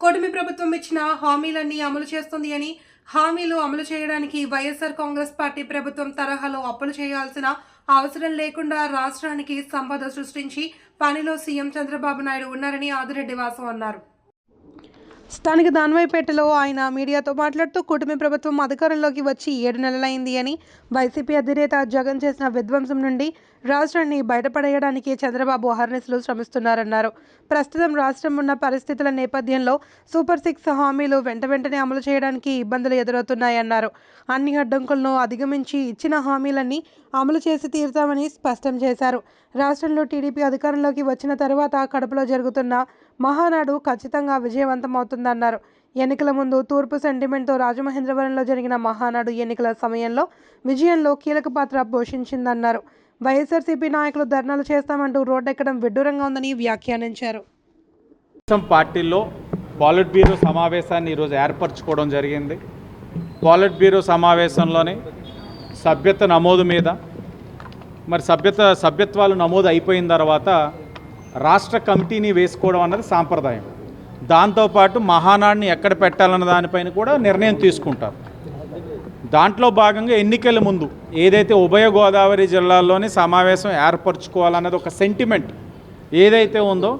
కూటమి ప్రభుత్వం ఇచ్చిన హామీలన్నీ అమలు చేస్తుంది అని హామీలు అమలు చేయడానికి వైఎస్ఆర్ కాంగ్రెస్ పార్టీ ప్రభుత్వం తరహాలో అప్పులు చేయాల్సిన అవసరం లేకుండా రాష్ట్రానికి సంపద సృష్టించి పనిలో సీఎం చంద్రబాబు నాయుడు ఉన్నారని ఆదిరెడ్డి వాసం అన్నారు. స్థానిక దాన్వైపేటలో ఆయన మీడియాతో మాట్లాడుతూ కూటమి ప్రభుత్వం అధికారంలోకి వచ్చి ఏడు నెలలైంది అని వైసీపీ అధినేత జగన్ చేసిన విధ్వంసం నుండి రాష్ట్రాన్ని బయటపడేయడానికి చంద్రబాబు అహర్నిశలు శ్రమిస్తున్నారన్నారు. ప్రస్తుతం రాష్ట్రం ఉన్న పరిస్థితుల నేపథ్యంలో సూపర్ సిక్స్ హామీలు వెంట వెంటనే అమలు చేయడానికి ఇబ్బందులు ఎదురవుతున్నాయన్నారు. అన్ని అడ్డంకులను అధిగమించి ఇచ్చిన హామీలన్నీ అమలు చేసి తీరుతామని స్పష్టం చేశారు. రాష్ట్రంలో టీడీపీ అధికారంలోకి వచ్చిన తరువాత కడపలో జరుగుతున్న మహానాడు ఖచ్చితంగా విజయవంతమవుతుందన్నారు. ఎన్నికల ముందు తూర్పు సెంటిమెంట్తో రాజమహేంద్రవరంలో జరిగిన మహానాడు ఎన్నికల సమయంలో విజయంలో కీలక పాత్ర పోషించిందన్నారు. వైఎస్ఆర్సీపీ నాయకులు ధర్నాలు చేస్తామంటూ రోడ్డెక్కడం విడ్డూరంగా ఉందని వ్యాఖ్యానించారు. పార్టీలో పాలిట్ బ్యూరో సమావేశాన్ని ఈరోజు ఏర్పరచుకోవడం జరిగింది. పాలిట్ బ్యూరో సమావేశంలోనే సభ్యత నమోదు మీద మరి సభ్యత సభ్యత్వాలు నమోదు అయిపోయిన తర్వాత రాష్ట్ర కమిటీని వేసుకోవడం అన్నది సాంప్రదాయం. దాంతోపాటు మహానాడిని ఎక్కడ పెట్టాలన్న దానిపైన కూడా నిర్ణయం తీసుకుంటారు. దాంట్లో భాగంగా ఎన్నికల ముందు ఏదైతే ఉభయ గోదావరి జిల్లాల్లోని సమావేశం ఏర్పరచుకోవాలన్నది ఒక సెంటిమెంట్ ఏదైతే ఉందో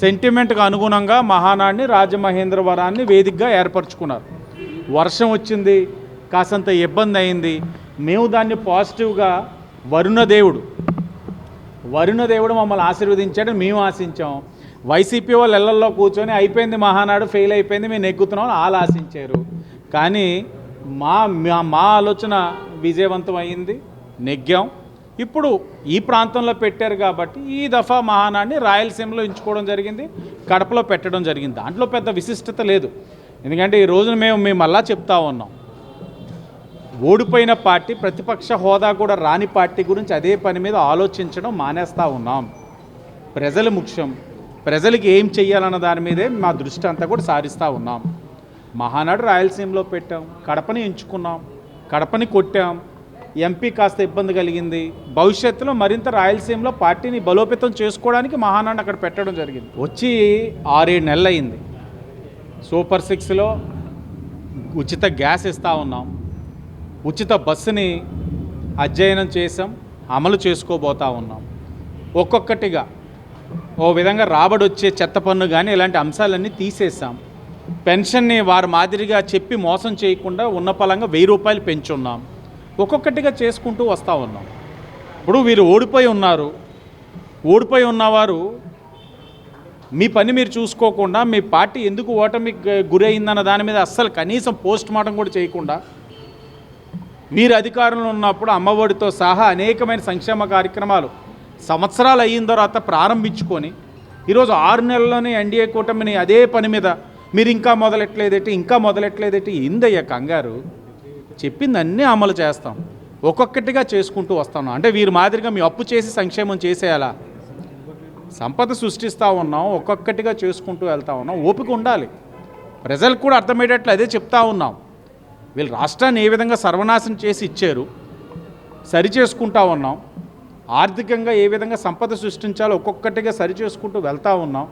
సెంటిమెంట్కి అనుగుణంగా మహానాడిని రాజమహేంద్రవరాన్ని వేదికగా ఏర్పరచుకున్నారు. వర్షం వచ్చింది కాసంత ఇబ్బంది అయింది. మేము దాన్ని పాజిటివ్గా వరుణదేవుడు వరుణదేవుడు మమ్మల్ని ఆశీర్వదించాడు మేము ఆశించాం. వైసీపీ వాళ్ళు ఇళ్ళల్లో కూర్చొని అయిపోయింది మహానాడు ఫెయిల్ అయిపోయింది మేము నెగ్గుతున్నాం వాళ్ళు ఆశించారు. కానీ మా మా- ఆలోచన విజయవంతం అయింది నెగ్గాం. ఇప్పుడు ఈ ప్రాంతంలో పెట్టారు కాబట్టి ఈ దఫా మహానాన్ని రాయలసీమలో ఎంచుకోవడం జరిగింది కడపలో పెట్టడం జరిగింది. దాంట్లో పెద్ద విశిష్టత లేదు. ఎందుకంటే ఈ రోజున మేము మేము మళ్ళా చెప్తా ఉన్నాం. ఓడిపోయిన పార్టీ ప్రతిపక్ష హోదా కూడా రాని పార్టీ గురించి అదే పని మీద ఆలోచించడం మానేస్తూ ఉన్నాం. ప్రజలు ముఖ్యం. ప్రజలకి ఏం చెయ్యాలన్న దాని మీదే మా దృష్టి అంతా కూడా సారిస్తూ ఉన్నాం. మహానాడు రాయలసీమలో పెట్టాం కడపని ఎంచుకున్నాం కడపని కొట్టాం. ఎంపీ కాస్త ఇబ్బంది కలిగింది. భవిష్యత్తులో మరింత రాయలసీమలో పార్టీని బలోపేతం చేసుకోవడానికి మహానాడు అక్కడ పెట్టడం జరిగింది. వచ్చి ఆరేడు నెలలు అయింది సూపర్ సిక్స్లో ఉచిత గ్యాస్ ఇస్తూ ఉన్నాం. ఉచిత బస్సుని అధ్యయనం చేసాం అమలు చేసుకోబోతా ఉన్నాం. ఒక్కొక్కటిగా ఓ విధంగా రాబడి వచ్చే చెత్త పన్ను కానీ ఇలాంటి అంశాలన్నీ తీసేసాం పెన్షన్ని వారి మాదిరిగా చెప్పి మోసం చేయకుండా ఉన్న పలంగా వెయ్యి రూపాయలు పెంచున్నాం. ఒక్కొక్కటిగా చేసుకుంటూ వస్తూ ఉన్నాం. ఇప్పుడు వీరు ఓడిపోయి ఉన్నారు. ఓడిపోయి ఉన్నవారు మీ పని మీరు చూసుకోకుండా మీ పార్టీ ఎందుకు ఓటమి గురైందన్న దాని మీద అస్సలు కనీసం పోస్ట్ మార్టం కూడా చేయకుండా మీరు అధికారంలో ఉన్నప్పుడు అమ్మఒడితో సహా అనేకమైన సంక్షేమ కార్యక్రమాలు సంవత్సరాలు అయిన తర్వాత ప్రారంభించుకొని ఈరోజు ఆరు నెలల్లోనే ఎన్డీఏ కూటమిని అదే పని మీద మీరు ఇంకా మొదలెట్లేదేటి ఇంకా మొదలెట్లేదేటి ఏందయ్యా కంగారు. చెప్పింది అన్నీ అమలు చేస్తాం. ఒక్కొక్కటిగా చేసుకుంటూ వస్తాను అంటే వీరి మాదిరిగా మీ అప్పు చేసి సంక్షేమం చేసేయాలా? సంపద సృష్టిస్తూ ఉన్నాం ఒక్కొక్కటిగా చేసుకుంటూ వెళ్తా ఉన్నాం. ఓపిక ఉండాలి. ప్రజలకు కూడా అర్థమయ్యేటట్లు అదే చెప్తా ఉన్నాం. వీళ్ళు రాష్ట్రాన్ని ఏ విధంగా సర్వనాశనం చేసి ఇచ్చారు సరి చేసుకుంటా ఉన్నాం. ఆర్థికంగా ఏ విధంగా సంపద సృష్టించాలో ఒక్కొక్కటిగా సరి చేసుకుంటూ వెళ్తూ ఉన్నాం.